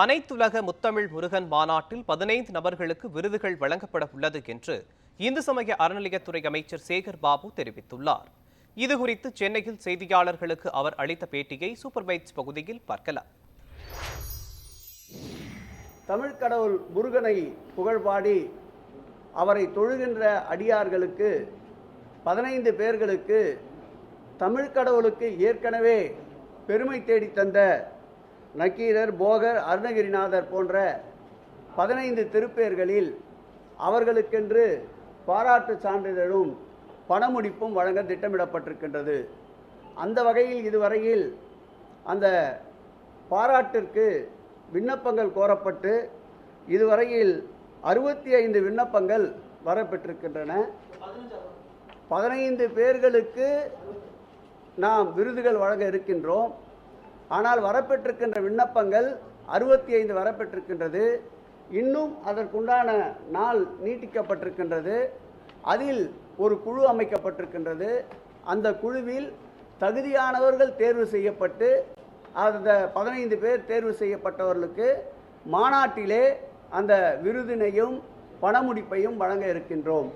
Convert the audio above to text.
அனைத்துலக முத்தமிழ் முருகன் மாநாட்டில் பதினைந்து நபர்களுக்கு விருதுகள் வழங்கப்பட உள்ளது என்று இந்து சமய அறநிலையத்துறை அமைச்சர் சேகர் பாபு தெரிவித்துள்ளார். இதுகுறித்து சென்னையில் செய்தியாளர்களுக்கு அவர் அளித்த பேட்டியை சூப்பர் பைட்ஸ் பகுதியில் பார்க்கலாம். தமிழ் கடவுள் முருகனை புகழ்பாடி அவரை தொழுகின்ற அடியார்களுக்கு பதினைந்து பேர்களுக்கு தமிழ் கடவுளுக்கு ஏற்கனவே பெருமை தேடி தந்த நக்கீரர் போகர் அருணகிரிநாதர் போன்ற பதினைந்து திருப்பேர்களில் அவர்களுக்கென்று பாராட்டு சான்றிதழும் பணமுடிப்பும் வழங்க திட்டமிடப்பட்டிருக்கின்றது. அந்த வகையில் இதுவரையில் அந்த பாராட்டிற்கு விண்ணப்பங்கள் கோரப்பட்டு இதுவரையில் அறுபத்தி ஐந்து விண்ணப்பங்கள் வரப்பெற்றிருக்கின்றன. பதினைந்து பேர்களுக்கு நாம் விருதுகள் வழங்க இருக்கின்றோம். ஆனால் வரப்பெற்றிருக்கின்ற விண்ணப்பங்கள் அறுபத்தி ஐந்து வரப்பெற்றிருக்கின்றது. இன்னும் அதற்குண்டான நாள் நீட்டிக்கப்பட்டிருக்கின்றது. அதில் ஒரு குழு அமைக்கப்பட்டிருக்கின்றது. அந்த குழுவில் தகுதியானவர்கள் தேர்வு செய்யப்பட்டு அந்த பதினைந்து பேர் தேர்வு செய்யப்பட்டவர்களுக்கு மாநாட்டிலே அந்த விருதினையும் பணமுடிப்பையும் வழங்க இருக்கின்றோம்.